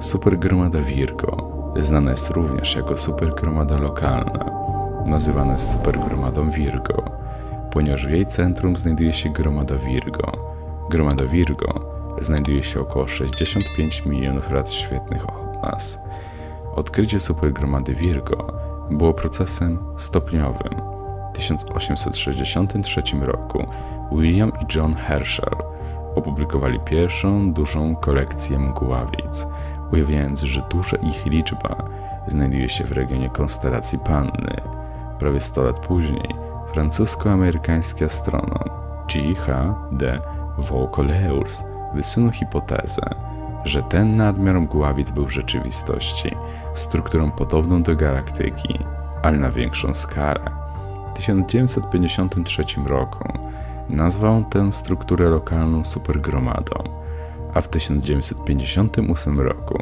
Supergromada Virgo znana jest również jako supergromada lokalna. Nazywana jest supergromadą Virgo, ponieważ w jej centrum znajduje się gromada Virgo. Gromada Virgo znajduje się około 65 milionów lat świetnych od nas. Odkrycie supergromady Virgo było procesem stopniowym. W 1863 roku William i John Herschel opublikowali pierwszą dużą kolekcję mgławic, ujawniając, że duża ich liczba znajduje się w regionie konstelacji Panny. Prawie 100 lat później francusko-amerykański astronom G. H. de Vaucouleurs wysunął hipotezę, że ten nadmiar mgławic był w rzeczywistości strukturą podobną do galaktyki, ale na większą skalę. W 1953 roku nazwał tę strukturę lokalną supergromadą, a w 1958 roku